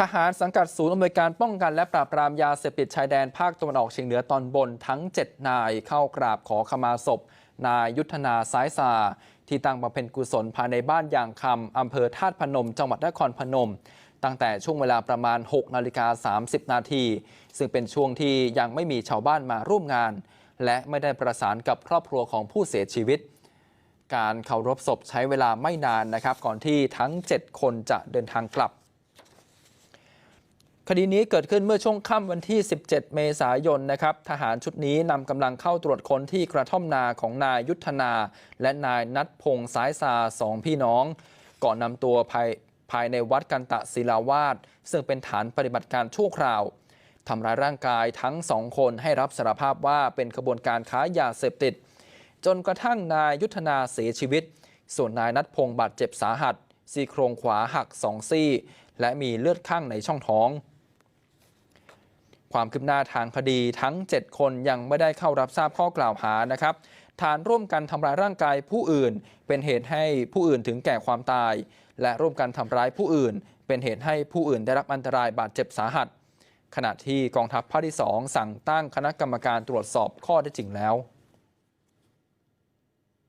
ทหารสังกัดศูนย์อำนวยการป้องกันและปราบปรามยาเสพติดชายแดนภาคตะวันออกเฉียงเหนือตอนบนทั้ง 7 นายเข้ากราบขอขมาศพ นายยุทธนาสายสา ที่ตั้งบำเพ็ญกุศลภายในบ้านยางคำอำเภอธาตุพนม จังหวัดนครพนม ตั้งแต่ช่วงเวลาประมาณ 6 นาฬิกา 30 นาที ซึ่งเป็นช่วงที่ยังไม่มีชาวบ้านมาร่วมงาน และไม่ได้ประสานกับครอบครัวของผู้เสียชีวิต การเคารพศพใช้เวลาไม่นานนะครับ ก่อนที่ทั้ง 7 คนจะเดินทางกลับ คดีนี้เกิดขึ้นเมื่อช่วงค่ำวันที่ 17 เมษายนนะครับ ทหารชุดนี้นำกำลังเข้าตรวจค้นที่กระท่อมนาของนายยุทธนา และนายนัทพงษ์สายซาสองพี่น้อง ก่อนนำตัวภายภายในวัดกันตะศิลาวาสซึ่งเป็นฐานปฏิบัติการชั่วคราวทำร้ายร่างกายทั้งสองคนให้รับสารภาพว่าเป็นขบวนการค้ายาเสพติด จนกระทั่งนายยุทธนาเสียชีวิต ส่วนนายนัทพงษ์บาดเจ็บสาหัสซี่โครงขวาหักสองซี่ และมีเลือดข้างในช่องท้อง ความคืบหน้าทางคดีทั้ง 7 คนยังไม่ได้เข้ารับทราบข้อกล่าวหานะครับ ฐานร่วมกันทำร้ายร่างกายผู้อื่น เป็นเหตุให้ผู้อื่นถึงแก่ความตาย และร่วมกันทำร้ายผู้อื่น เป็นเหตุให้ผู้อื่นได้รับอันตรายบาดเจ็บสาหัส ขณะที่กองทัพภาคที่ 2 สั่งตั้งคณะกรรมการตรวจสอบข้อเท็จจริงแล้ว